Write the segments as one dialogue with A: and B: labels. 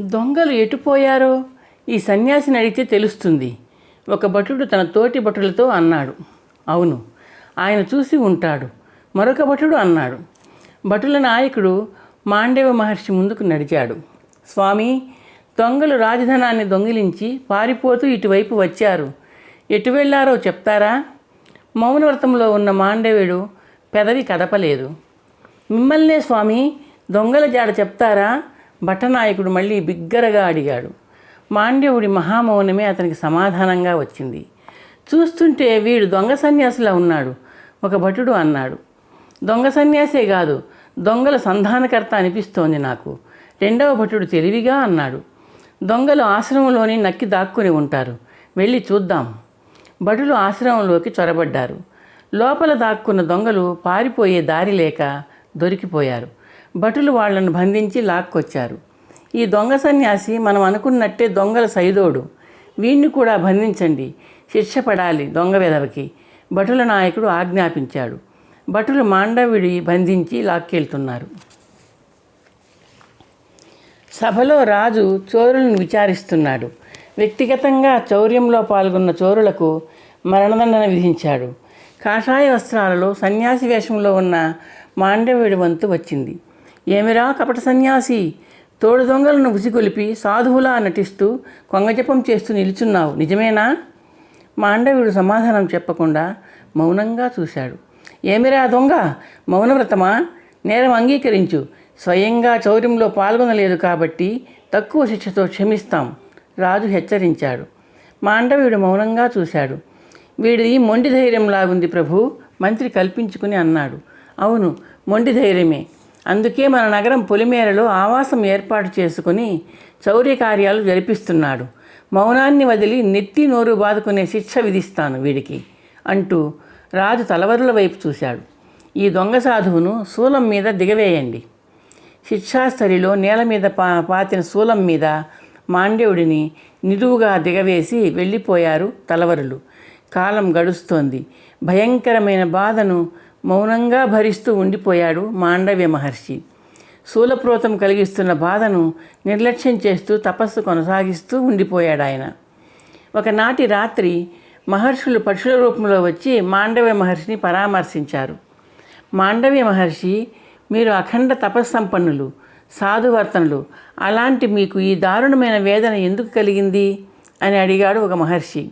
A: దొంగలు ఎటుపోయారో ఈ సన్యాసిని అడిగితే తెలుస్తుంది. ఒక భటుడు తన తోటి భటులతో అన్నాడు. అవును ఆయన చూసి ఉంటాడు. మరొక భటుడు అన్నాడు. భటుల నాయకుడు మాండవ మహర్షి ముందుకు నడిచాడు. స్వామి దొంగలు రాజధనాన్ని దొంగిలించి పారిపోతూ ఇటువైపు వచ్చారు. ఎటు వెళ్ళారో చెప్తారా? మౌనవ్రతంలో ఉన్న మాండవుడు పెదవి కదపలేదు. మిమ్మల్నే స్వామి దొంగల జాడ చెప్తారా? భటనాయకుడు మళ్ళీ బిగ్గరగా అడిగాడు. మాండ్యవుడి మహామౌనమే అతనికి సమాధానంగా వచ్చింది. చూస్తుంటే వీడు దొంగ సన్యాసిలా ఉన్నాడు ఒక భటుడు అన్నాడు. దొంగ సన్యాసే కాదు దొంగల సంధానకర్త అనిపిస్తోంది నాకు. రెండవ భటుడు తెలివిగా అన్నాడు. దొంగలు ఆశ్రమంలోని నక్కి దాక్కుని ఉంటారు. వెళ్ళి చూద్దాం. భటులు ఆశ్రమంలోకి చొరబడ్డారు. లోపల దాక్కున్న దొంగలు పారిపోయే దారి లేక దొరికిపోయారు. భటులు వాళ్ళను బంధించి లాక్కొచ్చారు. ఈ దొంగ సన్యాసి మనం అనుకున్నట్టే దొంగల సైదోడు. వీణ్ణి కూడా బంధించండి. శిక్ష పడాలి దొంగ వెధవకి భటుల నాయకుడు ఆజ్ఞాపించాడు. భటులు మాండవిడి బంధించి లాక్కెళ్తున్నారు. సభలో రాజు చోరులను విచారిస్తున్నాడు. వ్యక్తిగతంగా చౌర్యంలో పాల్గొన్న చోరులకు మరణదండన విధించాడు. కాషాయ వస్త్రాలలో సన్యాసి వేషంలో ఉన్న మాండవిడి వంతు వచ్చింది. ఏమిరా కపట సన్యాసి? తోడు దొంగలను ఉసిగొలిపి సాధువులా నటిస్తూ కొంగజపం చేస్తూ నిలుచున్నావు నిజమేనా? మాండవుడు సమాధానం చెప్పకుండా మౌనంగా చూశాడు. ఏమిరా దొంగ? మౌనవ్రతమా? నేరం అంగీకరించు. స్వయంగా చౌర్యంలో పాల్గొనలేదు కాబట్టి తక్కువ శిక్షతో క్షమిస్తాం రాజు హెచ్చరించాడు. మాండవ్యుడు మౌనంగా చూశాడు. వీడిది మొండి ధైర్యం లాగుంది ప్రభు మంత్రి కల్పించుకుని అన్నాడు. అవును మొండి ధైర్యమే. అందుకే మన నగరం పొలిమేరలో ఆవాసం ఏర్పాటు చేసుకుని చౌర్య కార్యాలు జరిపిస్తున్నాడు. మౌనాన్ని వదిలి నెత్తి నోరు బాదుకునే శిక్ష విధిస్తాను వీడికి అంటూ రాజు తలవరుల వైపు చూశాడు. ఈ దొంగ సాధువును శూలం మీద దిగవేయండి. శిక్షాస్థలిలో నేల మీద పా పాతిన శూలం మీద మాండవుడిని నిలువుగా దిగవేసి వెళ్ళిపోయారు తలవరులు. కాలం గడుస్తోంది. భయంకరమైన బాధను మౌనంగా భరిస్తూ ఉండిపోయాడు మాండవ్య మహర్షి. శూలప్రోతం కలిగిస్తున్న బాధను నిర్లక్ష్యం చేస్తూ తపస్సు కొనసాగిస్తూ ఉండిపోయాడు ఆయన ఒకనాటి రాత్రి మహర్షులు పక్షుల రూపంలో వచ్చి మాండవ్య మహర్షిని పరామర్శించారు. మాండవ్య మహర్షి మీరు అఖండ తపస్సంపన్నులు సాధువర్తనులు అలాంటి మీకు ఈ దారుణమైన వేదన ఎందుకు కలిగింది? అని అడిగాడు ఒక మహర్షి.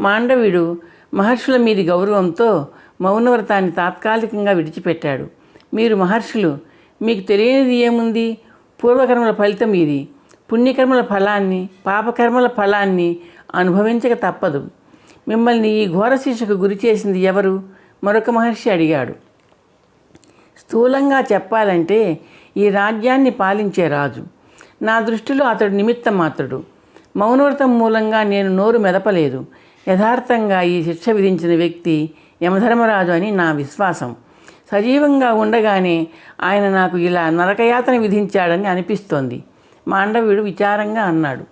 A: మాండవుడు మహర్షుల మీది గౌరవంతో మౌనవ్రతాన్ని తాత్కాలికంగా విడిచిపెట్టాడు. మీరు మహర్షులు మీకు తెలియనిది ఏముంది? పూర్వకర్మల ఫలితం ఇది. పుణ్యకర్మల ఫలాన్ని పాపకర్మల ఫలాన్ని అనుభవించక తప్పదు. మిమ్మల్ని ఈ ఘోర శిక్షకు గురి చేసింది ఎవరు? మరొక మహర్షి అడిగాడు. స్థూలంగా చెప్పాలంటే ఈ రాజ్యాన్ని పాలించే రాజు. నా దృష్టిలో అతడు నిమిత్త మాత్రుడు. మౌనవ్రతం మూలంగా నేను నోరు మెదపలేదు. యథార్థంగా ఈ శిక్ష విధించిన వ్యక్తి యమధర్మరాజు అని నా విశ్వాసం. సజీవంగా ఉండగానే ఆయన నాకు ఇలా నరకయాతన విధించాడని అనిపిస్తోంది. మాండవుడు విచారంగా అన్నాడు.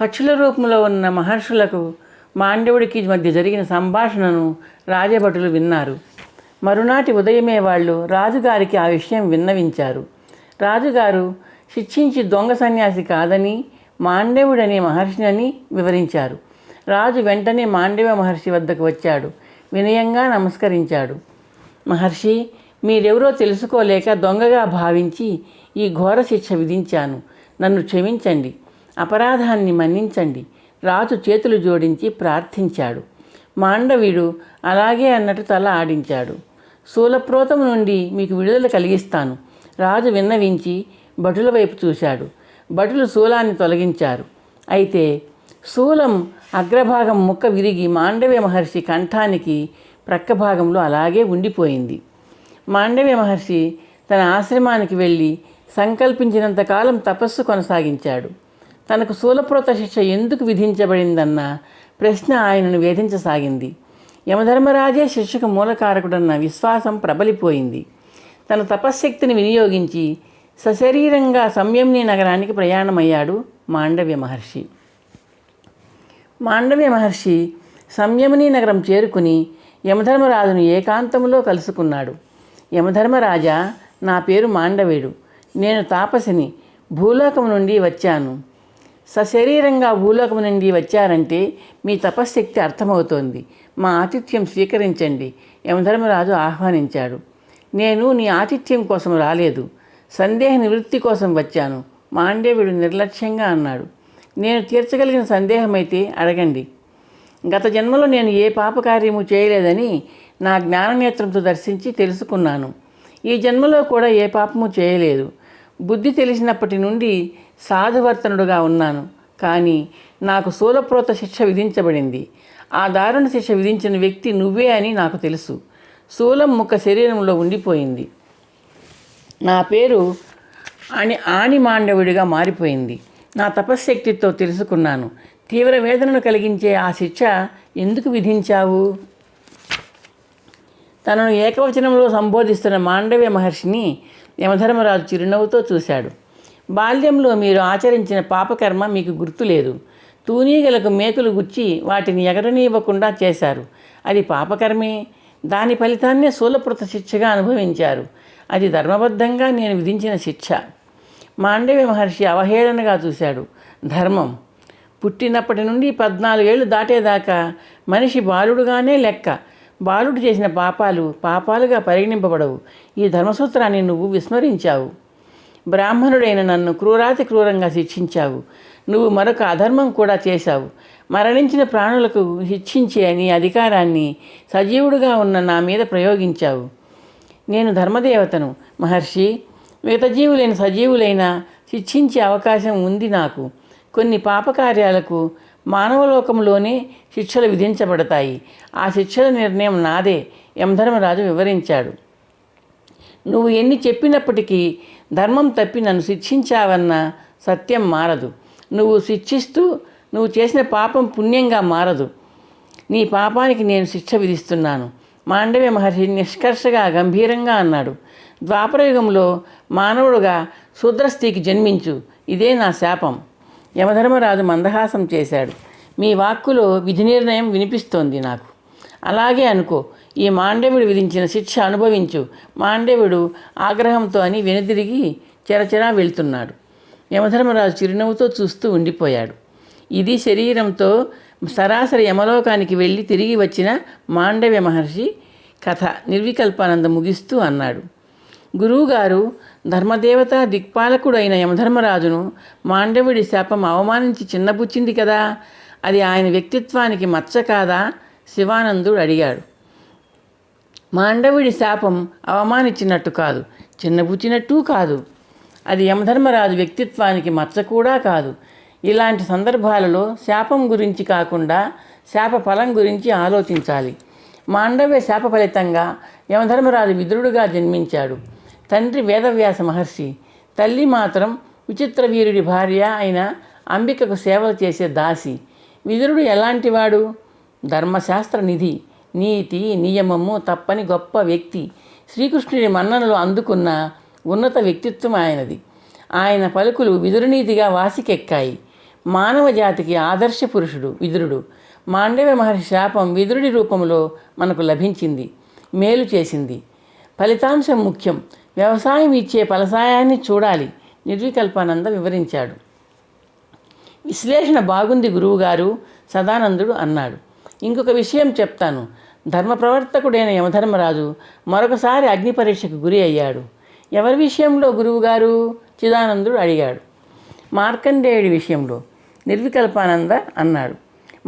A: పక్షుల రూపంలో ఉన్న మహర్షులకు మాండవుడికి మధ్య జరిగిన సంభాషణను రాజభటులు విన్నారు. మరునాటి ఉదయమే వాళ్ళు రాజుగారికి ఆ విషయం విన్నవించారు. రాజుగారు శిక్షించి దొంగ సన్యాసి కాదని మాండవుడనే మహర్షిని వివరించారు. రాజు వెంటనే మాండవ మహర్షి వద్దకు వచ్చాడు. వినయంగా నమస్కరించాడు. మహర్షి మీరెవరో తెలుసుకోలేక దొంగగా భావించి ఈ ఘోర శిక్ష విధించాను. నన్ను క్షమించండి. అపరాధాన్ని మన్నించండి. రాజు చేతులు జోడించి ప్రార్థించాడు. మాండవీడు అలాగే అన్నట్టు తల ఆడించాడు. శూలప్రోతం నుండి మీకు విడుదల కలిగిస్తాను. రాజు విన్నవించి భటుల వైపు చూశాడు. భటులు శూలాన్ని తొలగించారు. అయితే శూలం అగ్రభాగం ముక్క విరిగి మాండవ్య మహర్షి కంఠానికి ప్రక్క భాగంలో అలాగే ఉండిపోయింది. మాండవ్య మహర్షి తన ఆశ్రమానికి వెళ్ళి సంకల్పించినంతకాలం తపస్సు కొనసాగించాడు. తనకు శూలప్రోత శిక్ష ఎందుకు విధించబడిందన్న ప్రశ్న ఆయనను వేధించసాగింది. యమధర్మరాజే శిక్షకు మూలకారకుడన్న విశ్వాసం ప్రబలిపోయింది. తన తపశ్శక్తిని వినియోగించి సశరీరంగా సంయమ్ని నగరానికి ప్రయాణమయ్యాడు మాండవ్య మహర్షి. మాండవ్య మహర్షి సంయమని నగరం చేరుకుని యమధర్మరాజును ఏకాంతంలో కలుసుకున్నాడు. యమధర్మరాజా నా పేరు మాండవేడు నేను తాపసిని భూలోకం నుండి వచ్చాను. సశరీరంగా భూలోకం నుండి వచ్చారంటే మీ తపశ్శక్తి అర్థమవుతోంది. మా ఆతిథ్యం స్వీకరించండి యమధర్మరాజు ఆహ్వానించాడు. నేను నీ ఆతిథ్యం కోసం రాలేదు. సందేహ నివృత్తి కోసం వచ్చాను మాండేవుడు నిర్లక్ష్యంగా అన్నాడు. నేను తీర్చగలిగిన సందేహమైతే అడగండి. గత జన్మలో నేను ఏ పాపకార్యము చేయలేదని నా జ్ఞాననేత్రంతో దర్శించి తెలుసుకున్నాను. ఈ జన్మలో కూడా ఏ పాపము చేయలేదు. బుద్ధి తెలిసినప్పటి నుండి సాధువర్తనుడుగా ఉన్నాను. కానీ నాకు శూలప్రోత శిక్ష విధించబడింది. ఆ దారుణ శిక్ష విధించిన వ్యక్తి నువ్వే అని నాకు తెలుసు. శూలం ముక్క శరీరంలో ఉండిపోయింది. నా పేరు అని ఆని మాండవుడిగా మారిపోయింది. నా తపశ్శక్తితో తెలుసుకున్నాను. తీవ్ర వేదనను కలిగించే ఆ శిక్ష ఎందుకు విధించావు? తనను ఏకవచనంలో సంబోధిస్తున్న మాండవ్య మహర్షిని యమధర్మరాజు చిరునవ్వుతో చూశాడు. బాల్యంలో మీరు ఆచరించిన పాపకర్మ మీకు గుర్తులేదు తూనీగలకు మేకులు గుచ్చి వాటిని ఎగరనివ్వకుండా చేశారు. అది పాపకర్మే. దాని ఫలితాన్నే శూలప్రత శిక్షగా అనుభవించారు. అది ధర్మబద్ధంగా నేను విధించిన శిక్ష. మాండవ్య మహర్షి అవహేళనగా చూశాడు. ధర్మం. పుట్టినప్పటి నుండి పద్నాలుగేళ్ళు దాటేదాకా మనిషి బాలుడుగానే లెక్క. బాలుడు చేసిన పాపాలు పాపాలుగా పరిగణింపబడవు. ఈ ధర్మసూత్రాన్ని నువ్వు విస్మరించావు. బ్రాహ్మణుడైన నన్ను క్రూరాతి క్రూరంగా శిక్షించావు. నువ్వు మరొక అధర్మం కూడా చేశావు. మరణించిన ప్రాణులకు శిక్షించే నీ అధికారాన్ని సజీవుడుగా ఉన్న నా మీద ప్రయోగించావు. నేను ధర్మదేవతను. మహర్షి మిగతా జీవులైన సజీవులైన శిక్షించే అవకాశం ఉంది నాకు. కొన్ని పాపకార్యాలకు మానవలోకంలోనే శిక్షలు విధించబడతాయి. ఆ శిక్షల నిర్ణయం నాదే యమధర్మరాజు వివరించాడు. నువ్వు ఎన్ని చెప్పినప్పటికీ ధర్మం తప్పి నన్ను శిక్షించావన్న సత్యం మారదు. నువ్వు శిక్షిస్తూ నువ్వు చేసిన పాపం పుణ్యంగా మారదు. నీ పాపానికి నేను శిక్ష విధిస్తున్నాను. మాండవ్య మహర్షి నిష్కర్షగా గంభీరంగా అన్నాడు. ద్వాపరయుగంలో మానవుడుగా శూద్రస్థితికి జన్మించు. ఇదే నా శాపం. యమధర్మరాజు మందహాసం చేశాడు. మీ వాక్కులో విధి నిర్ణయం వినిపిస్తోంది నాకు. అలాగే అనుకో ఈ మాండవుడు విధించిన శిక్ష అనుభవించు. మాండవుడు ఆగ్రహంతో అని వెనుదిరిగి చెరచెరా వెళ్తున్నాడు. యమధర్మరాజు చిరునవ్వుతో చూస్తూ ఉండిపోయాడు. ఇది శరీరంతో సరాసరి యమలోకానికి వెళ్ళి తిరిగి వచ్చిన మాండవ్య మహర్షి కథ నిర్వికల్పానంద ముగిస్తూ అన్నాడు. గురువుగారు ధర్మదేవత దిక్పాలకుడైన యమధర్మరాజును మాండవుడి శాపం అవమానించి చిన్నబుచ్చింది కదా? అది ఆయన వ్యక్తిత్వానికి మచ్చ కాదా? శివానందుడు అడిగాడు. మాండవుడి శాపం అవమానించినట్టు కాదు చిన్నబుచ్చినట్టు కాదు. అది యమధర్మరాజు వ్యక్తిత్వానికి మచ్చ కూడా కాదు. ఇలాంటి సందర్భాలలో శాపం గురించి కాకుండా శాప ఫలం గురించి ఆలోచించాలి. మాండవ్య శాప ఫలితంగా యమధర్మరాజు విదురుడుగా జన్మించాడు. తండ్రి వేదవ్యాస మహర్షి. తల్లి మాత్రం విచిత్ర వీరుడి భార్య అయిన అంబికకు సేవలు చేసే దాసి. విదురుడు ఎలాంటివాడు? ధర్మశాస్త్ర నిధి నీతి నియమము తప్పని గొప్ప వ్యక్తి. శ్రీకృష్ణుడి మన్ననలు అందుకున్న ఉన్నత వ్యక్తిత్వం ఆయనది. ఆయన పలుకులు విదురునీతిగా వాసికెక్కాయి. మానవ జాతికి ఆదర్శ పురుషుడు విదురుడు. మాండవ్య మహర్షి శాపం విదురుడి రూపంలో మనకు లభించింది మేలు చేసింది. ఫలితాంశం ముఖ్యం. వ్యవసాయం ఇచ్చే ఫలసాయాన్ని చూడాలి నిర్వికల్పానంద వివరించాడు. విశ్లేషణ బాగుంది గురువుగారు సదానందుడు అన్నాడు. ఇంకొక విషయం చెప్తాను. ధర్మ ప్రవర్తకుడైన యమధర్మరాజు మరొకసారి అగ్ని పరీక్షకు గురి అయ్యాడు. ఎవరి విషయంలో గురువుగారు? చిదానందుడు అడిగాడు. మార్కండేయుడి విషయంలో నిర్వికల్పానంద అన్నాడు.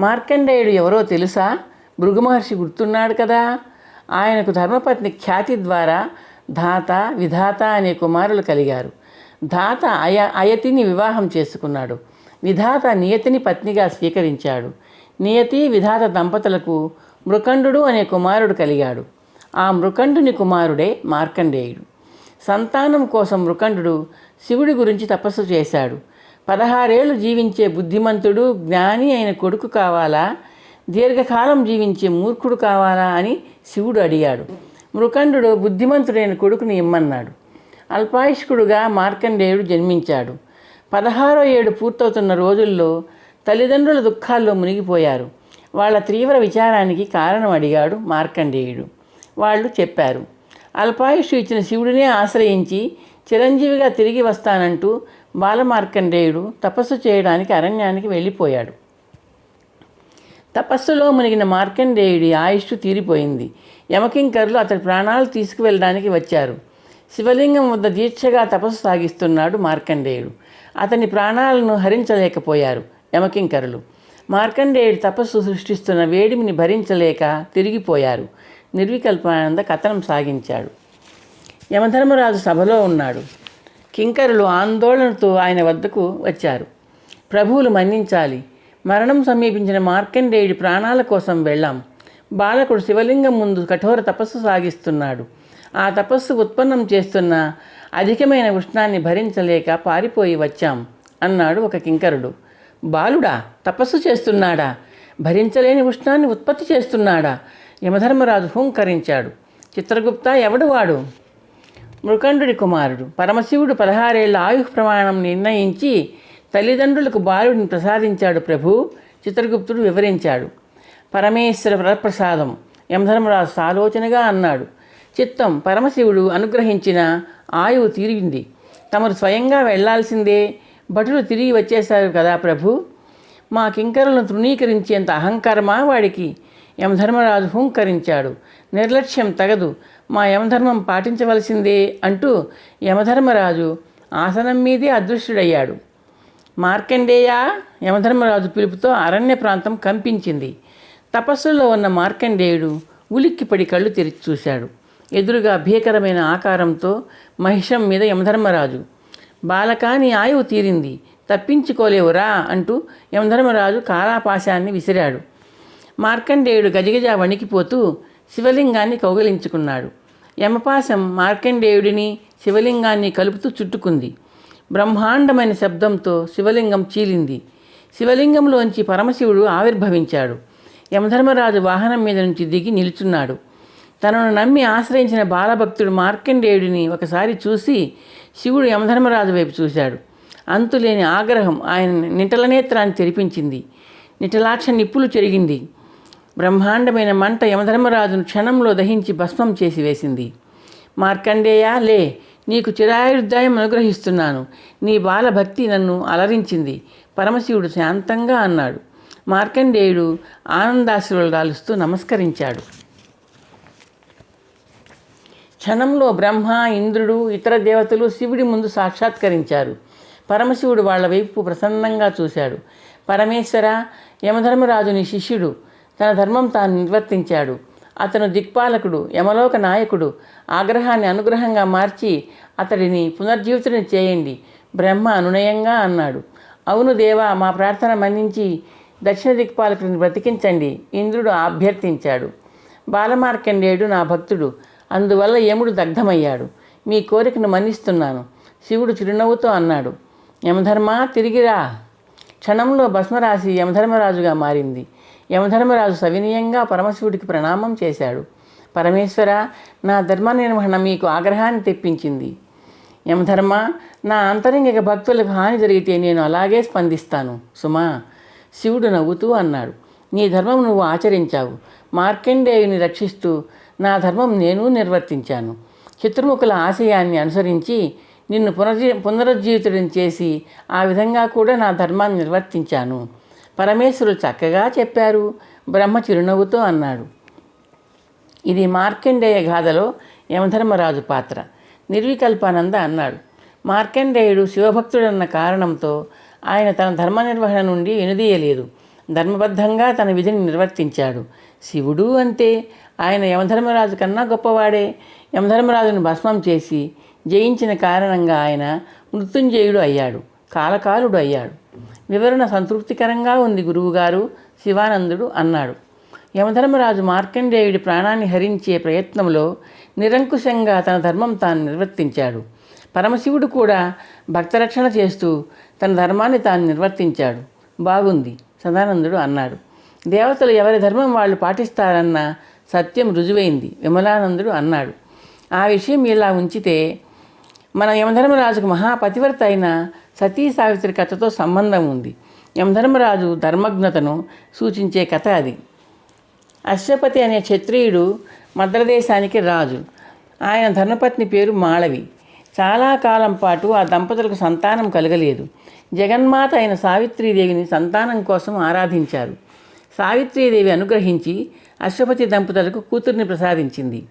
A: మార్కండేయుడు ఎవరో తెలుసా? భృగుమహర్షి గుర్తున్నాడు కదా? ఆయనకు ధర్మపత్ని ఖ్యాతి ద్వారా ధాత విధాత అనే కుమారులు కలిగారు. ధాత అయ అయతిని వివాహం చేసుకున్నాడు. విధాత నియతిని పత్నిగా స్వీకరించాడు. నియతి విధాత దంపతులకు మృకండు అనే కుమారుడు కలిగాడు. ఆ మృకండుని కుమారుడే మార్కండేయుడు. సంతానం కోసం మృకండు శివుడి గురించి తపస్సు చేశాడు. పదహారేళ్ళు జీవించే బుద్ధిమంతుడు జ్ఞాని అయిన కొడుకు కావాలా? దీర్ఘకాలం జీవించే మూర్ఖుడు కావాలా అని శివుడు అడిగాడు. మృకండు బుద్ధిమంతుడైన కొడుకుని ఇమ్మన్నాడు. అల్పాయుష్కుడుగా మార్కండేయుడు జన్మించాడు. పదహారో ఏడు పూర్తవుతున్న రోజుల్లో తల్లిదండ్రుల దుఃఖాల్లో మునిగిపోయారు. వాళ్ళ తీవ్ర విచారానికి కారణం అడిగాడు మార్కండేయుడు. వాళ్ళు చెప్పారు అల్పాయుష్ ఇచ్చిన శివుడినే ఆశ్రయించి చిరంజీవిగా తిరిగి వస్తానంటూ బాలమార్కండేయుడు తపస్సు చేయడానికి అరణ్యానికి వెళ్ళిపోయాడు. తపస్సులో మునిగిన మార్కండేయుడి ఆయుష్ తీరిపోయింది. యమకింకరులు అతడి ప్రాణాలు తీసుకువెళ్ళడానికి వచ్చారు. శివలింగం వద్ద దీక్షగా తపస్సు సాగిస్తున్నాడు మార్కండేయుడు అతని ప్రాణాలను హరించలేకపోయారు యమకింకరులు. మార్కండేయుడు తపస్సు సృష్టిస్తున్న వేడిమిని భరించలేక తిరిగిపోయారు. నిర్వికల్పానంద కథనం సాగించాడు. యమధర్మరాజు సభలో ఉన్నాడు. కింకరులు ఆందోళనతో ఆయన వద్దకు వచ్చారు. ప్రభువులు మన్నించాలి. మరణం సమీపించిన మార్కండేయుడి ప్రాణాల కోసం వెళ్ళాం. బాలకుడు శివలింగం ముందు కఠోర తపస్సు సాగిస్తున్నాడు. ఆ తపస్సు ఉత్పన్నం చేస్తున్న అధికమైన ఉష్ణాన్ని భరించలేక పారిపోయి వచ్చాం అన్నాడు ఒక కింకరుడు. బాలుడా తపస్సు చేస్తున్నాడా? భరించలేని ఉష్ణాన్ని ఉత్పత్తి చేస్తున్నాడా? యమధర్మరాజు హుంకరించాడు. చిత్రగుప్త ఎవడు వాడు? మృకండుడి కుమారుడు. పరమశివుడు పదహారేళ్ళ ఆయుష్ ప్రమాణం నిర్ణయించి తల్లిదండ్రులకు బాలుడిని ప్రసాదించాడు ప్రభు చిత్రగుప్తుడు వివరించాడు. పరమేశ్వర వరప్రసాదం. యమధర్మరాజు సాలోచనగా అన్నాడు. చిత్తం పరమశివుడు అనుగ్రహించిన ఆయువు తీరింది. తమరు స్వయంగా వెళ్ళాల్సిందే. భటులు తిరిగి వచ్చేశారు కదా ప్రభు. మా కింకరులను తృణీకరించేంత అహంకారమా వాడికి? యమధర్మరాజు హుంకరించాడు. నిర్లక్ష్యం తగదు. మా యమధర్మం పాటించవలసిందే అంటూ యమధర్మరాజు ఆసనం మీదే అదృశ్యుడయ్యాడు. మార్కండేయ యమధర్మరాజు పిలుపుతో అరణ్య ప్రాంతం కంపించింది. తపస్సులో ఉన్న మార్కండేయుడు ఉలిక్కిపడి కళ్ళు తెరిచి చూశాడు. ఎదురుగా భీకరమైన ఆకారంతో మహిషం మీద యమధర్మరాజు బాలకాని ఆయువు తీరింది తప్పించుకోలేవురా అంటూ యమధర్మరాజు కాలాపాశాన్ని విసిరాడు. మార్కండేయుడు గజగజ వణికిపోతూ శివలింగాన్ని కౌగిలించుకున్నాడు. యమపాశం మార్కండేయుడిని శివలింగాన్ని కలుపుతూ చుట్టుకుంది. బ్రహ్మాండమైన శబ్దంతో శివలింగం చీలింది. శివలింగంలోంచి పరమశివుడు ఆవిర్భవించాడు. యమధర్మరాజు వాహనం మీద నుంచి దిగి నిలుచున్నాడు. తనను నమ్మి ఆశ్రయించిన బాలభక్తుడు మార్కండేయుడిని ఒకసారి చూసి శివుడు యమధర్మరాజు వైపు చూశాడు. అంతులేని ఆగ్రహం ఆయన నిటలనేత్రాన్ని తెరిపించింది. నిటలాక్ష నిప్పులు చెరిగింది. బ్రహ్మాండమైన మంట యమధర్మరాజును క్షణంలో దహించి భస్మం చేసి వేసింది. మార్కండేయ లే నీకు చిరాయుర్దాయం అనుగ్రహిస్తున్నాను. నీ బాలభక్తి నన్ను అలరించింది. పరమశివుడు శాంతంగా అన్నాడు. మార్కండేయుడు ఆనందాశ్రులు రాలుస్తూ నమస్కరించాడు. క్షణంలో బ్రహ్మ ఇంద్రుడు ఇతర దేవతలు శివుడి ముందు సాక్షాత్కరించారు. పరమశివుడు వాళ్ళ వైపు ప్రసన్నంగా చూశాడు. పరమేశ్వర యమధర్మరాజుని శిష్యుడు తన ధర్మం తాను నిర్వర్తించాడు. అతను దిక్పాలకుడు యమలోక నాయకుడు. ఆగ్రహాన్ని అనుగ్రహంగా మార్చి అతడిని పునర్జీవితుని చేయండి. బ్రహ్మ అనునయంగా అన్నాడు. అవును దేవా మా ప్రార్థన మన్నించి దక్షిణ దిక్పాలకుడిని బ్రతికించండి ఇంద్రుడు అభ్యర్థించాడు. బాలమార్కండేయుడు నా భక్తుడు అందువల్ల యముడు దగ్ధమయ్యాడు. మీ కోరికను మన్నిస్తున్నాను. శివుడు చిరునవ్వుతో అన్నాడు. యమధర్మ తిరిగిరా క్షణంలో భస్మరాశి యమధర్మరాజుగా మారింది. యమధర్మరాజు సవినయంగా పరమశివుడికి ప్రణామం చేశాడు. పరమేశ్వర నా ధర్మ నిర్వహణ మీకు ఆగ్రహాన్ని తెప్పించింది. యమధర్మ నా అంతరంగిక భక్తులకు హాని జరిగితే నేను అలాగే స్పందిస్తాను. సుమా శివుడు నవ్వుతూ అన్నాడు. నీ ధర్మం నువ్వు ఆచరించావు. మార్కండేయుని రక్షిస్తూ నా ధర్మం నేను నిర్వర్తించాను. శత్రుముఖుల ఆశయాన్ని అనుసరించి నిన్ను పునర్జీ పునరుజ్జీవితుడిని చేసి ఆ విధంగా కూడా నా ధర్మాన్ని నిర్వర్తించాను. పరమేశ్వరుడు చక్కగా చెప్పారు. బ్రహ్మ చిరునవ్వుతో అన్నాడు. ఇది మార్కండేయ గాథలో యమధర్మరాజు పాత్ర. నిర్వికల్పానంద అన్నాడు. మార్కండేయుడు శివభక్తుడన్న కారణంతో ఆయన తన ధర్మ నిర్వహణ నుండి వెనుదీయలేదు. ధర్మబద్ధంగా తన విధిని నిర్వర్తించాడు. శివుడు అంతే ఆయన యమధర్మరాజు కన్నా గొప్పవాడే. యమధర్మరాజును భస్మం చేసి జయించిన కారణంగా ఆయన మృత్యుంజయుడు అయ్యాడు. కాలకాలుడు అయ్యాడు వివరణ సంతృప్తికరంగా ఉంది గురువుగారు శివానందుడు అన్నాడు. యమధర్మరాజు మార్కండేయుడి ప్రాణాన్ని హరించే ప్రయత్నంలో నిరంకుశంగా తన ధర్మం తాను నిర్వర్తించాడు. పరమశివుడు కూడా భక్తరక్షణ చేస్తూ తన ధర్మాన్ని తాను నిర్వర్తించాడు. బాగుంది సదానందుడు అన్నాడు. దేవతలు ఎవరి ధర్మం వాళ్ళు పాటిస్తారన్న సత్యం రుజువైంది విమలానందుడు అన్నాడు. ఆ విషయం ఇలా ఉంచితే మన యమధర్మరాజుకు మహాపతివర్త అయిన సతీ సావిత్రి కథతో సంబంధం ఉంది. యమధర్మరాజు ధర్మజ్ఞతను సూచించే కథ అది. అశ్వపతి అనే క్షత్రియుడు మద్రదేశానికి రాజు. ఆయన ధర్మపత్ని పేరు మాళవి. చాలా కాలం పాటు ఆ దంపతులకు సంతానం కలగలేదు. జగన్మాత అయిన సావిత్రీదేవిని సంతానం కోసం ఆరాధించారు. సావిత్రీదేవి అనుగ్రహించి అశ్వపతి దంపతులకు కూతుర్ని ప్రసాదించింది.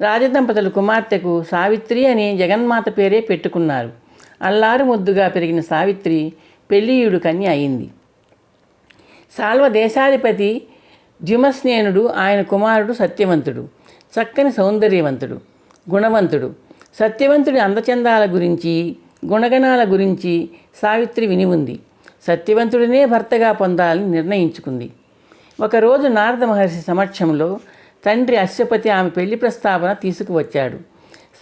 A: రాజదంపతులు కుమార్తెకు సావిత్రి అని జగన్మాత పేరే పెట్టుకున్నారు. అల్లారు ముద్దుగా పెరిగిన సావిత్రి పెళ్ళియుడు కన్య అయింది. సాల్వ దేశాధిపతి ద్యుమస్నేనుడు ఆయన కుమారుడు సత్యవంతుడు చక్కని సౌందర్యవంతుడు గుణవంతుడు. సత్యవంతుడి అందచందాల గురించి గుణగణాల గురించి సావిత్రి విని ఉంది. సత్యవంతుడినే భర్తగా పొందాలని నిర్ణయించుకుంది. ఒకరోజు నారద మహర్షి సమక్షంలో తండ్రి అశ్వపతి ఆమె పెళ్ళి ప్రస్తావన తీసుకువచ్చాడు.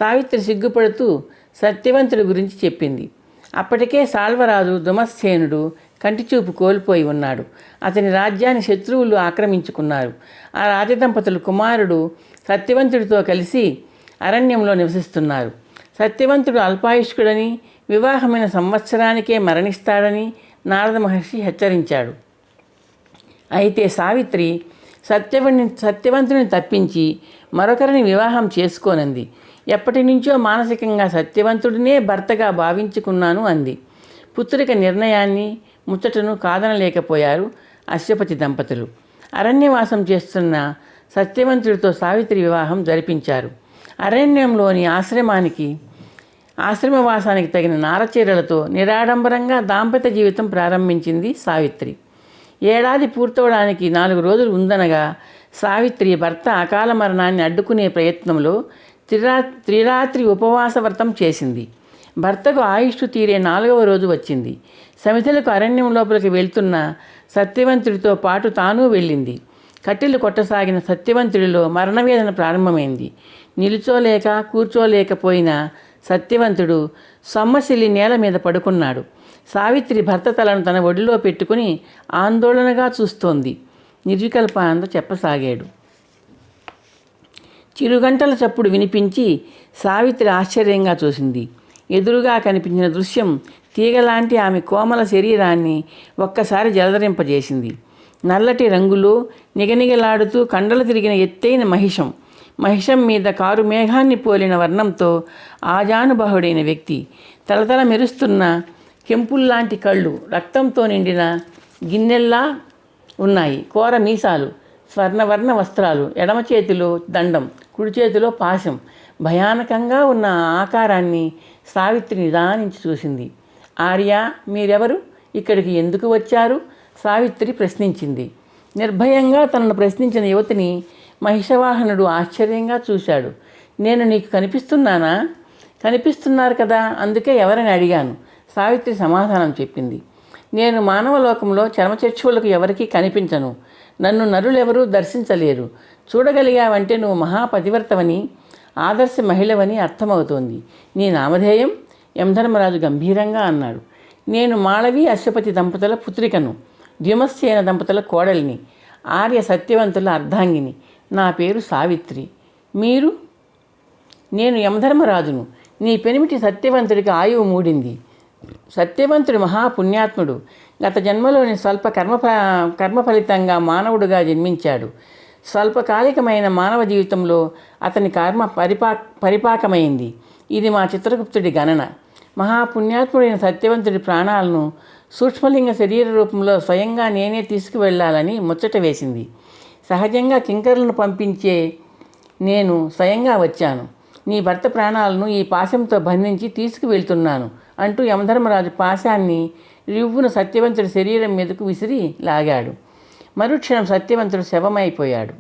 A: సావిత్రి సిగ్గుపడుతూ సత్యవంతుడి గురించి చెప్పింది. అప్పటికే సాల్వరాజు దుమస్సేనుడు కంటిచూపు కోల్పోయి ఉన్నాడు. అతని రాజ్యాన్ని శత్రువులు ఆక్రమించుకున్నారు. ఆ రాజదంపతులు కుమారుడు సత్యవంతుడితో కలిసి అరణ్యంలో నివసిస్తున్నారు. సత్యవంతుడు అల్పాయుష్కుడని వివాహమైన సంవత్సరానికే మరణిస్తాడని నారద మహర్షి హెచ్చరించాడు. అయితే సావిత్రి సత్యవని సత్యవంతుని తప్పించి మరొకరిని వివాహం చేసుకోనంది. ఎప్పటి నుంచో మానసికంగా సత్యవంతుడినే భర్తగా భావించుకున్నాను అంది. పుత్రిక నిర్ణయాన్ని ముచ్చటను కాదనలేకపోయారు అశ్వపతి దంపతులు. అరణ్యవాసం చేస్తున్న సత్యవంతుడితో సావిత్రి వివాహం జరిపించారు. అరణ్యంలోని ఆశ్రమానికి ఆశ్రమవాసానికి తగిన నారచీరలతో నిరాడంబరంగా దాంపత్య జీవితం ప్రారంభించింది సావిత్రి. ఏడాది పూర్తవడానికి నాలుగు రోజులు ఉందనగా సావిత్రి భర్త అకాల మరణాన్ని అడ్డుకునే ప్రయత్నంలో త్రిరా త్రిరాత్రి ఉపవాస వ్రతం చేసింది. భర్తకు ఆయుష్ తీరే నాలుగవ రోజు వచ్చింది. సమితులకు అరణ్యం లోపలికి వెళ్తున్న సత్యవంతుడితో పాటు తాను వెళ్ళింది. కట్టెలు కొట్టసాగిన సత్యవంతుడిలో మరణవేదన ప్రారంభమైంది. నిలుచోలేక కూర్చోలేకపోయిన సత్యవంతుడు సొమ్మసిల్లి నేల మీద పడుకున్నాడు. సావిత్రి భర్త తలను తన ఒడిలో పెట్టుకుని ఆందోళనగా చూస్తోంది. నిర్వికల్పానంద చెప్పసాగాడు. చిరుగంటల చప్పుడు వినిపించి సావిత్రి ఆశ్చర్యంగా చూసింది. ఎదురుగా కనిపించిన దృశ్యం తీగలాంటి ఆమె కోమల శరీరాన్ని ఒక్కసారి జలధరింపజేసింది నల్లటి రంగులో నిగనిగలాడుతూ కండలు తిరిగిన ఎత్తైన మహిషం మహిషం మీద కారు మేఘాన్ని పోలిన వర్ణంతో ఆజానుబాహుడైన వ్యక్తి. తలతల మెరుస్తున్న కెంపుల్లాంటి కళ్ళు రక్తంతో నిండిన గిన్నెల్లా ఉన్నాయి. కోర మీసాలు స్వర్ణవర్ణ వస్త్రాలు ఎడమ చేతిలో దండం కుడి చేతిలో పాశం. భయానకంగా ఉన్న ఆకారాన్ని సావిత్రి నిదానించి చూసింది. ఆర్య మీరెవరు? ఇక్కడికి ఎందుకు వచ్చారు? సావిత్రి ప్రశ్నించింది. నిర్భయంగా తనను ప్రశ్నించిన యువతిని మహిషవాహనుడు ఆశ్చర్యంగా చూశాడు. నేను నీకు కనిపిస్తున్నానా? కనిపిస్తున్నారు కదా అందుకే ఎవరని అడిగాను? సావిత్రి సమాధానం చెప్పింది. నేను మానవలోకంలో చర్మచక్షువులకు ఎవరికీ కనిపించను. నన్ను నరులెవరూ దర్శించలేరు. చూడగలిగావంటే నువ్వు మహాపతివర్తవని ఆదర్శ మహిళవని అర్థమవుతోంది. నీ నామధేయం యమధర్మరాజు గంభీరంగా అన్నాడు. నేను మాళవి అశ్వపతి దంపతుల పుత్రికను ద్యుమస్సేన దంపతుల కోడలిని ఆర్య సత్యవంతుల అర్ధాంగిని. నా పేరు సావిత్రి. మీరు? నేను యమధర్మరాజును నీ పెనిమిటి సత్యవంతుడికి ఆయువు మూడింది. సత్యవంతుడు మహాపుణ్యాత్ముడు. గత జన్మలోని స్వల్ప కర్మ ఫ- కర్మ ఫలితంగా మానవుడుగా జన్మించాడు. స్వల్పకాలికమైన మానవ జీవితంలో అతని కర్మ పరిపా పరిపాకమైంది. ఇది మా చిత్రగుప్తుడి గణన. మహాపుణ్యాత్ముడైన సత్యవంతుడి ప్రాణాలను సూక్ష్మలింగ శరీర రూపంలో స్వయంగా నేనే తీసుకువెళ్ళాలని ముచ్చట వేసింది. సహజంగా కింకర్లను పంపించే నేను స్వయంగా వచ్చాను. నీ భర్త ప్రాణాలను ఈ పాశంతో బంధించి తీసుకువెళ్తున్నాను అంటూ యమధర్మరాజు పాశాన్ని రివ్వున సత్యవంతుడి శరీరం మీదకు విసిరి లాగాడు. మరుక్షణం సత్యవంతుడు శవమైపోయాడు.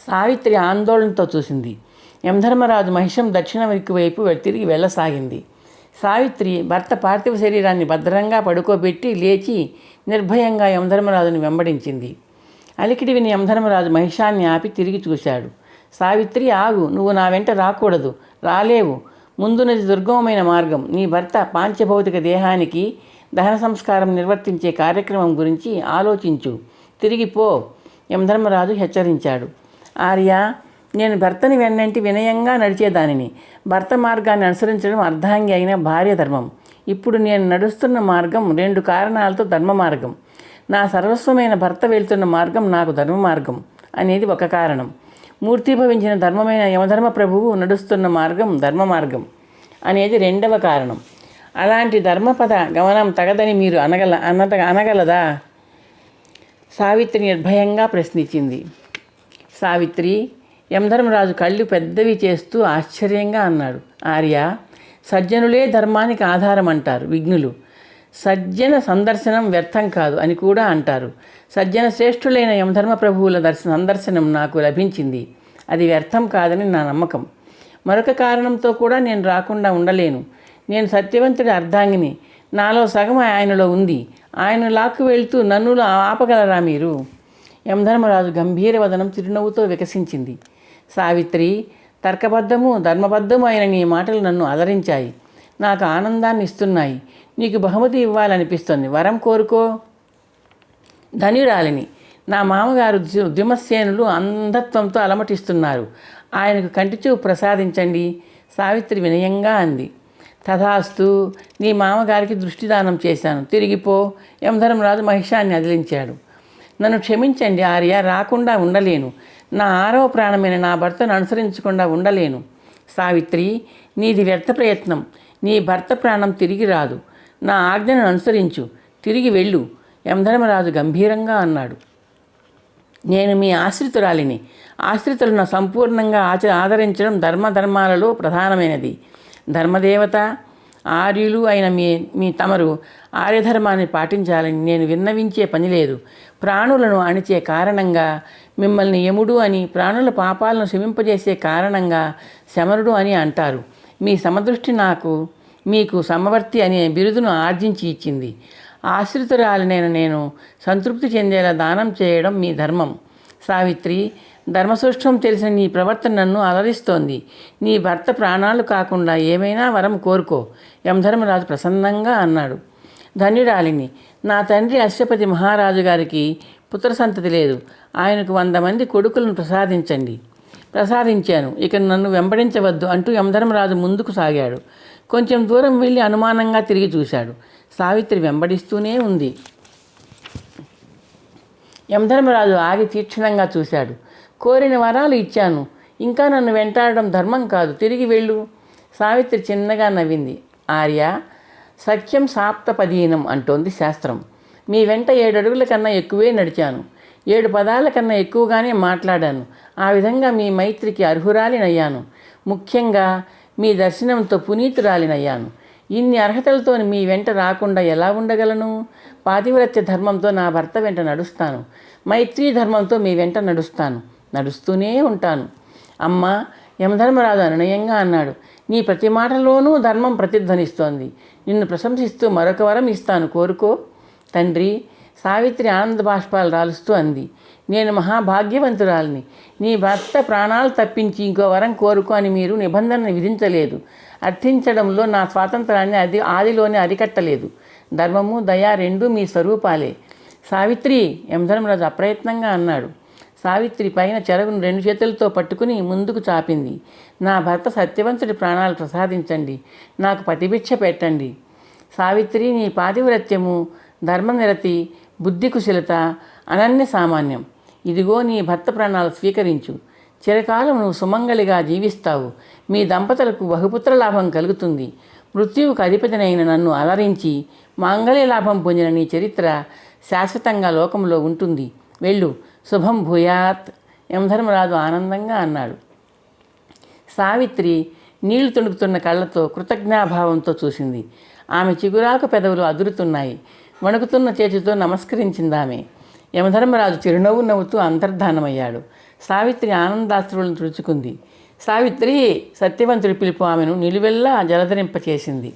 A: సావిత్రి ఆందోళనతో చూసింది. యమధర్మరాజు మహిషం దక్షిణ దిక్కు వైపు తిరిగి వెళ్ళసాగింది. సావిత్రి భర్త పార్థివ శరీరాన్ని భద్రంగా పడుకోబెట్టి లేచి నిర్భయంగా యమధర్మరాజును వెంబడించింది. అలికిడి విని యమధర్మరాజు మహిషాన్ని ఆపి తిరిగి చూశాడు. సావిత్రి ఆగు నువ్వు నా వెంట రాకూడదు రాలేవు. ముందున్నది దుర్గమమైన మార్గం. నీ భర్త పాంచభౌతిక దేహానికి దహన సంస్కారం నిర్వర్తించే కార్యక్రమం గురించి ఆలోచించు. తిరిగి పో. యమధర్మరాజు హెచ్చరించాడు. ఆర్య నేను భర్తని వెన్నంటి వినయంగా నడిచేదానిని. భర్త మార్గాన్ని అనుసరించడం అర్ధాంగి అయిన భార్య ధర్మం. ఇప్పుడు నేను నడుస్తున్న మార్గం రెండు కారణాలతో ధర్మ మార్గం. నా సర్వస్వమైన భర్త వెళ్తున్న మార్గం నాకు ధర్మ మార్గం అనేది ఒక కారణం. మూర్తిభవించిన ధర్మమైన యమధర్మ ప్రభువు నడుస్తున్న మార్గం ధర్మ మార్గం అనేది రెండవ కారణం. అలాంటి ధర్మపద గమనం తగదని మీరు అనగల అనద అనగలదా? సావిత్రి నిర్భయంగా ప్రశ్నించింది. సావిత్రి యమధర్మరాజు కళ్ళు పెద్దవి చేస్తూ ఆశ్చర్యంగా అన్నాడు. ఆర్య సజ్జనులే ధర్మానికి ఆధారం అంటారు విఘ్నులు. సజ్జన సందర్శనం వ్యర్థం కాదు అని కూడా అంటారు. సజ్జన శ్రేష్ఠులైన యమధర్మ ప్రభువుల దర్శన సందర్శనం నాకు లభించింది. అది వ్యర్థం కాదని నా నమ్మకం. మరొక కారణంతో కూడా నేను రాకుండా ఉండలేను. నేను సత్యవంతుడి అర్ధాంగిని. నాలో సగం ఆయనలో ఉంది. ఆయన లాక్కు వెళ్తూ నన్ను ఆపగలరా మీరు? యమధర్మరాజు గంభీర వదనం చిరునవ్వుతో వికసించింది. సావిత్రి తర్కబద్ధము ధర్మబద్ధము అయిన నీ మాటలు నన్ను అలరించాయి. నాకు ఆనందాన్ని ఇస్తున్నాయి. నీకు బహుమతి ఇవ్వాలనిపిస్తుంది. వరం కోరుకో. ధనురాలిని నా మామగారు ద్యుమసేనులు అంధత్వంతో అలమటిస్తున్నారు. ఆయనకు కంటిచూపు ప్రసాదించండి. సావిత్రి వినయంగా అంది. తథాస్తు నీ మామగారికి దృష్టిదానం చేశాను. తిరిగిపో. యమధర్మరాజు మహిషాన్ని అదిలించాడు. నన్ను క్షమించండి ఆర్య రాకుండా ఉండలేను. నా ఆరవ ప్రాణమైన నా భర్తను అనుసరించకుండా ఉండలేను. సావిత్రి నీది వ్యర్థ ప్రయత్నం. నీ భర్త ప్రాణం తిరిగి రాదు. నా ఆజ్ఞను అనుసరించు. తిరిగి వెళ్ళు. యమధర్మరాజు గంభీరంగా అన్నాడు. నేను మీ ఆశ్రితురాలిని. ఆశ్రితులను సంపూర్ణంగా ఆచ ఆదరించడం ధర్మధర్మాలలో ప్రధానమైనది. ధర్మదేవత ఆర్యులు అయిన మీ మీ తమరు ఆర్యధర్మాన్ని పాటించాలని నేను విన్నవించే పని లేదు. ప్రాణులను అణిచే కారణంగా మిమ్మల్ని యముడు అని ప్రాణుల పాపాలను శమింపజేసే కారణంగా శమరుడు అని అంటారు. మీ సమదృష్టి నాకు మీకు సమవర్తి అనే బిరుదును ఆర్జించి ఇచ్చింది. ఆశ్రితురాలినైన నేను సంతృప్తి చెందేలా దానం చేయడం మీ ధర్మం. సావిత్రి ధర్మసూక్ష్మం తెలిసిన నీ ప్రవర్తన నన్ను అలరిస్తోంది. నీ భర్త ప్రాణాలు కాకుండా ఏమైనా వరం కోరుకో యమధర్మరాజు ప్రసన్నంగా అన్నాడు. ధన్యురాలిని నా తండ్రి అశ్వపతి మహారాజు గారికి పుత్ర సంతతి లేదు. ఆయనకు వంద మంది కొడుకులను ప్రసాదించండి. ప్రసాదించాను. ఇక నన్ను వెంబడించవద్దు అంటూ యమధర్మరాజు ముందుకు సాగాడు. కొంచెం దూరం వెళ్ళి అనుమానంగా తిరిగి చూశాడు. సావిత్రి వెంబడిస్తూనే ఉంది. యమధర్మరాజు ఆగి తీక్షణంగా చూశాడు. కోరిన వరాలు ఇచ్చాను. ఇంకా నన్ను వెంటాడడం ధర్మం కాదు. తిరిగి వెళ్ళు. సావిత్రి చిన్నగా నవ్వింది. ఆర్య సత్యం సాప్తపదీనం అంటోంది శాస్త్రం. మీ వెంట ఏడడుగుల కన్నా ఎక్కువే నడిచాను. ఏడు పదాల కన్నా ఎక్కువగానే మాట్లాడాను. ఆ విధంగా మీ మైత్రికి అర్హురాలినయ్యాను. ముఖ్యంగా మీ దర్శనంతో పునీతురాలినయ్యాను. ఇన్ని అర్హతలతో మీ వెంట రాకుండా ఎలా ఉండగలను? పాతివ్రత్య ధర్మంతో నా భర్త వెంట నడుస్తాను. మైత్రీ ధర్మంతో మీ వెంట నడుస్తాను. నడుస్తూనే ఉంటాను. అమ్మ యమధర్మరాజు అనునయంగా అన్నాడు. నీ ప్రతి మాటలోనూ ధర్మం ప్రతిధ్వనిస్తోంది. నిన్ను ప్రశంసిస్తూ మరొక వరం ఇస్తాను కోరుకో. తండ్రి సావిత్రి ఆనంద బాష్పాలు రాలుస్తూ అంది. నేను మహాభాగ్యవంతురాలిని. నీ భర్త ప్రాణాలు తప్పించి ఇంకో వరం కోరుకో అని మీరు నిబంధనను విధించలేదు. అర్థించడంలో నా స్వాతంత్రాన్ని అది ఆదిలోనే అరికట్టలేదు. ధర్మము దయ రెండూ మీ స్వరూపాలే. సావిత్రి యమధర్మరాజు అప్రయత్నంగా అన్నాడు. సావిత్రి పైన చెరగును రెండు చేతులతో పట్టుకుని ముందుకు చాపింది. నా భర్త సత్యవంతుడి ప్రాణాలు ప్రసాదించండి. నాకు పతిభిక్ష పెట్టండి. సావిత్రి నీ పాతివ్రత్యము ధర్మనిరతి బుద్ధి కుశలత అనన్య సామాన్యం. ఇదిగో నీ భర్త ప్రాణాలు స్వీకరించు. చిరకాలం నువ్వు సుమంగళిగా జీవిస్తావు. మీ దంపతులకు బహుపుత్ర లాభం కలుగుతుంది. మృత్యువుకు అధిపతినైన నన్ను అలరించి మాంగళ్య లాభం పొందిన నీ చరిత్ర శాశ్వతంగా లోకంలో ఉంటుంది. వెళ్ళు. శుభం భూయాత్ యమధర్మరాజు ఆనందంగా అన్నాడు. సావిత్రి నీళ్ళు తుణుకుతున్న కళ్ళతో కృతజ్ఞాభావంతో చూసింది. ఆమె చిగురాకు పెదవులు అదురుతున్నాయి. వణుకుతున్న చేతితో నమస్కరించింది ఆమె యమధర్మరాజు చిరునవ్వు నవ్వుతూ అంతర్ధానమయ్యాడు. సావిత్రి ఆనందాశ్రువులను తుడుచుకుంది. సావిత్రి సత్యవంతుడి పిలుపు ఆమెను నిలువెల్లా జలధరింపచేసింది.